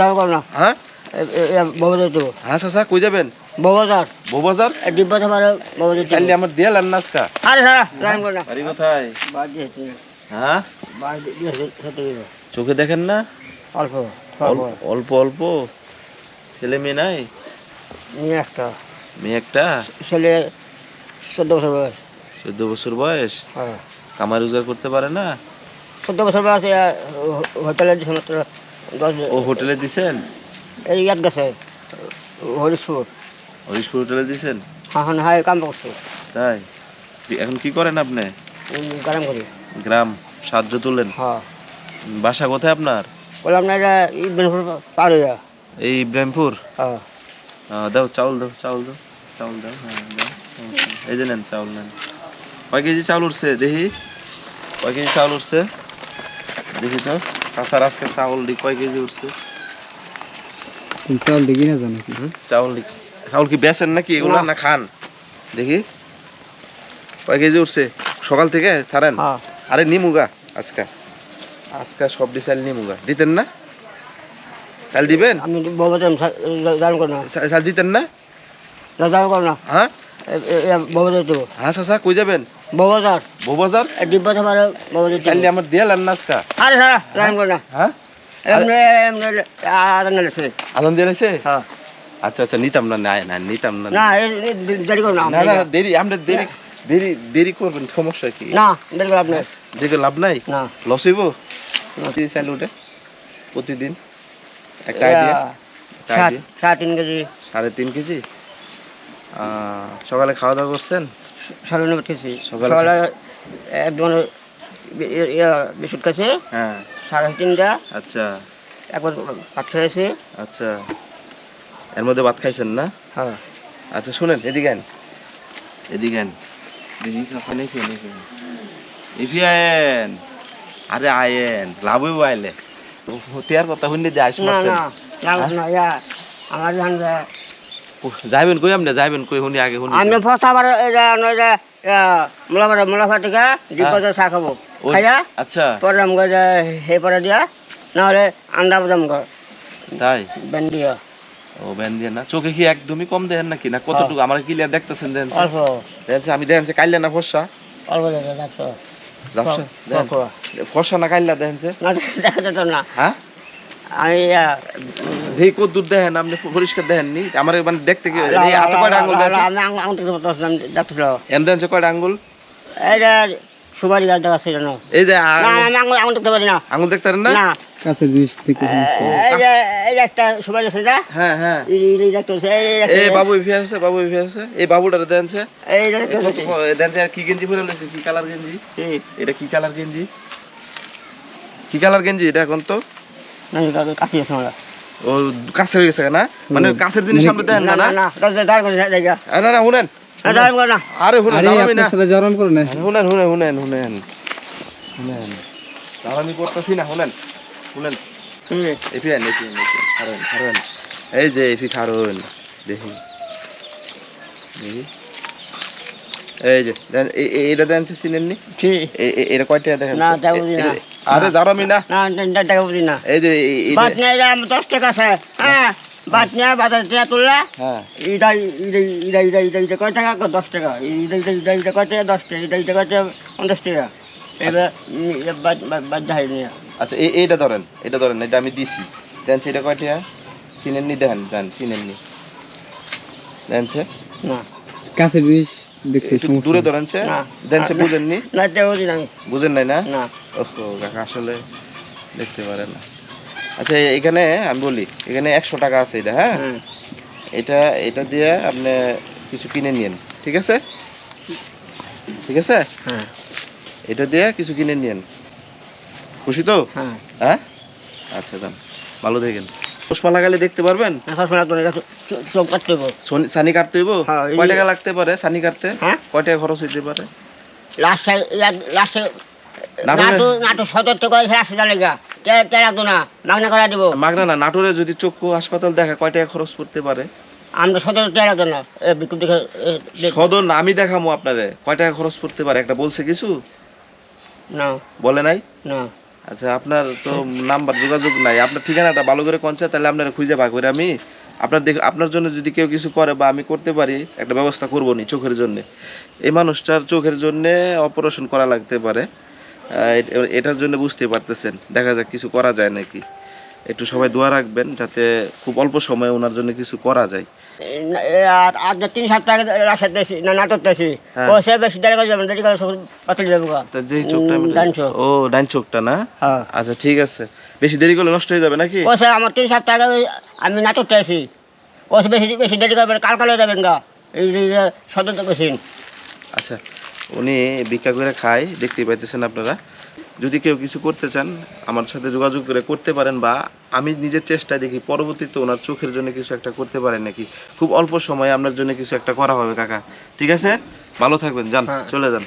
না। হ্যাঁ? বাবাজার দেবো। হ্যাঁ চাচা কই যাবেন? বাবাজার। বৌবাজার? ডিব্বা তোমার বাবাজার চাইলে আমার দিয়ে লান নাচকা। আরে সারা দাম কর না বাড়ি কোথায় বাদ হ্যাঁ? চোখে দেখেন না? অল্প অল্প। অল্প ছেলে মেয়ে নাই? নিয়ে একটা। মেয়ে একটা? ছেলে চোদ্দ বছর বয়স। চোদ্দ বছর বয়স? হ্যাঁ। কামাই রোজগার করতে পারে না? চোদ্দ বছর বয়স এ, ও হোটেলে দিছেন? এই ইয়াত গেছে। হরিশপুর। হরিশপুর হোটেলে দিছেন? হ্যাঁ হ্যাঁ হাই কাম করছে। তাই? এখন কি করেন আপনি? গরম করি। গ্রাম সাহায্য তুলেন হ্যাঁ। বাসা কোথায় আপনার? বললাম না এটা ই বেনপুর পার হইয়া। এই ইব্রাহিমপুর? হ্যাঁ। দাও চাউল দাও চাউল দাও চাউল দাও হ্যাঁ দাও এই যে নেন চাউল নেন। কয় কেজি চাউল উঠছে? দেখি। কয় কেজি চাউল উঠছে? দেখি তো। চাষার আজকে চাউল দি কয় কেজি উঠছে? চাল দেখি না জানো কি চাউল চাউল কি বেচেন নাকি এগুলো না। খান? দেখি। কয় কেজি উঠছে? সকাল থেকে ছাড়েন? হ্যাঁ। আরে নিমুগা আজকা। আজকা সবজি চাল নিমুগা। দিতেন না? চাল দিবেন? চাল দিতেন না? হ্যাঁ? হ্যাঁ চাচা কই যাবেন? বাবাজার। বৌবাজার? ডিব্বা তোমার বাবাজার চাইলে আমার দিয়ে লান নাচকা। আরে সারা কর না। হ্যাঁ? এমনি এমনি আদান গেছে আলম দিয়ে হ্যাঁ। আচ্ছা আচ্ছা নিতাম না না না নিতাম না। না দেরি করো না না না দেরি আমরা দেরি দেরি দেরি করবেন সমস্যা কি? না দেরি করো আপনি দেখে লাভ নাই? না। লস হইব? চাইলে উঠে প্রতিদিন? একটা আইডিয়া। সাত তিন কেজি। সাড়ে তিন কেজি? সকালে খাওয়া দাওয়া করছেন? নব্বই কেজি সকালে সকালে এক ধরনের বিস্কুট খাচ্ছে হ্যাঁ। সাড়ে তিনটা। আচ্ছা। একবার ভাত খেয়েছে আচ্ছা। এর মধ্যে ভাত খাইছেন না? হ্যাঁ। আচ্ছা শুনেন এদিকে আন এদিকে আন দেখি আয়েন আরে আয়েন লাভ হইব আইলে। হতিয়ার কথা শুনলে যে আইস না না না না ইয়া আমার ধান যাইবেন কই আপনি? যাইবেন কই? শুনি আগে শুনি। আমি ফসা বার এটা নয় যে মোলাফা থেকে ডিব্বাতে চা খাব। খাইয়া আচ্ছা। পরে আমাকে যে হে পরে দিয়া নাহলে আন্ডা বাদাম তাই? বেন দিয়া ও ব্যান দিয়ে না। চোখে কি একদমই কম দেন নাকি? না কতটুকু? আমার ক্লিয়ার দেখতেছেন দেন অল্প। দেখছেন আমি দেখেন কাইলে না ফর্সা অল্প যাবসা দেখেন। ফর্সা না কাইলা দেখেন যে না দেখা যেত না। হ্যাঁ? আমি ইয়া, দেখেন আপনি পরিষ্কার দেখেননি আমার মানে দেখতে কি কয়টা আঙ্গুল কয়টা আঙ্গুল সুপারি এই যে আঙ্গুল- আঙুল দেখতে পারি না দেখতে পারেন না কাছের জিনিস দেখতে এই একটা সুপারি আছে না হ্যাঁ হ্যাঁ এই দেখতে এই বাবু আছে বাবু আছে এই বাবুটার দেনছে এই। দেনছে কি গেঞ্জি পরে লইছে কি কালার গেঞ্জি এটা কি কালার গেঞ্জি কি কালার গেঞ্জি এটা এখন তো কাছে- কাছে আছে আমরা। ও কাছে হয়ে গেছে না মানে কাছের জিনিস আমরা দেন না, না না? না, না, শুনেন। আরে শুনেন আরে দাঁড়াবি না। জরম করে না শুনেন শুনেন শুনেন শুনেন। শুনেন। করতেছি না শুনেন। শুনেন। এই, আন আন যে এফি খারুন দেখি। এই যে দেন এটা দেন চিনেননি? ঠিক। এ- এ- এটা কয়টা দেখেন? না। আরে জারামি না না, টাকা বুঝি না। এই যে বাদ নিয়ে দশ টাকা আছে। হ্যাঁ, বাদ নিয়ে বাজার থেকে তুললা। হ্যাঁ এইটা, এইটা, এইটা, এইটা, এইটা কয় টাকা? কয় দশ টাকা। এইটা, এইটা, এইটা, এইটা কয় টাকা? দশ টাকা। এইটা, এইটা কয় টাকা? পঞ্চাশ টাকা। এবার, বাদ- যাই নিয়ে। আচ্ছা এই এইটা ধরেন এটা ধরেন এটা আমি দিছি দেন সেটা কয়টা চিনেননি দেখেন যান চিনেননি দেনছে না, কাছের জিনিস দেখতে দূরে ধরেনছে দেনছে বুঝেননি না, তা বুঝি না। বুঝেন নাই না? না। ওহো কাকা আসলে দেখতে পারে না। আচ্ছা এখানে আমি বলি এখানে একশো টাকা আছে এটা হ্যাঁ? হুম। এটা এটা দিয়ে আপনি কিছু কিনে নিন ঠিক আছে? ঠিক আছে? হ্যাঁ, এটা দিয়ে কিছু কিনে নিন খুশি তো? হ্যাঁ। হ্যাঁ? আচ্ছা যান। ভালো থাকেন। চশমা লাগালে দেখতে পারবেন? চো- চোখ কাটতে হইব। সানি কাটতে হইব? হ্যাঁ, কয় টাকা লাগতে পারে সানি কাটতে? হ্যাঁ? কয় টাকা খরচ হইতে পারে? লাস্ট নাটু নাটু সদর থেকে না? মাগনা করা দিব। মাগনা না নাটোরে যদি চক্ষু হাসপাতাল দেখা কয় টাকা খরচ করতে পারে? আমরা সদর না। এ বিকুপ দেখে সদর না আমি দেখামো আপনারে। কয় টাকা খরচ করতে পারে? একটা বলছে কিছু? না। বলে নাই? না। আচ্ছা আপনার তো নাম্বার, যোগাযোগ নাই। আপনার ঠিকানাটা ভালো করে কনসা তাহলে আপনারা খুঁজে পাক করে আমি আপনার দেখ আপনার জন্য যদি কেউ কিছু করে বা আমি করতে পারি, একটা ব্যবস্থা করব নি চোখের জন্যে। এই মানুষটার চোখের জন্যে অপারেশন করা লাগতে পারে। এটার জন্য বুঝতে পারতেছেন। দেখা যাক কিছু করা যায় নাকি। একটু সবাই দোয়া রাখবেন যাতে খুব অল্প সময়ে ওনার জন্য কিছু করা যায়। আর আজ তিন সপ্তাহ আগে রাস্তা দিয়েছি না নাটক হ্যাঁ। ও সে বেশি দেরি করে যাবেন দেরি করে সব পাতলে যাব তা যেই চোখটা আমি- ডান চোখ। ও ডান চোখটা না? হ্যাঁ। আচ্ছা ঠিক আছে। বেশি দেরি করলে নষ্ট হয়ে যাবে নাকি? ও আমার তিন সপ্তাহ আগে আমি নাটক দিয়েছি ও সে বেশি বেশি দেরি করবেন কাল কালে যাবেন গা। এই আচ্ছা উনি ভিক্ষা করে খায় দেখতে পাইতেছেন আপনারা। যদি কেউ কিছু করতে চান আমার সাথে যোগাযোগ করে করতে পারেন বা আমি নিজের চেষ্টা দেখি পরবর্তীতে ওনার চোখের জন্য কিছু একটা করতে পারেন নাকি? খুব অল্প সময়ে আপনার জন্য কিছু একটা করা হবে কাকা। ঠিক আছে? ভালো থাকবেন যান হ্যাঁ। চলে যান।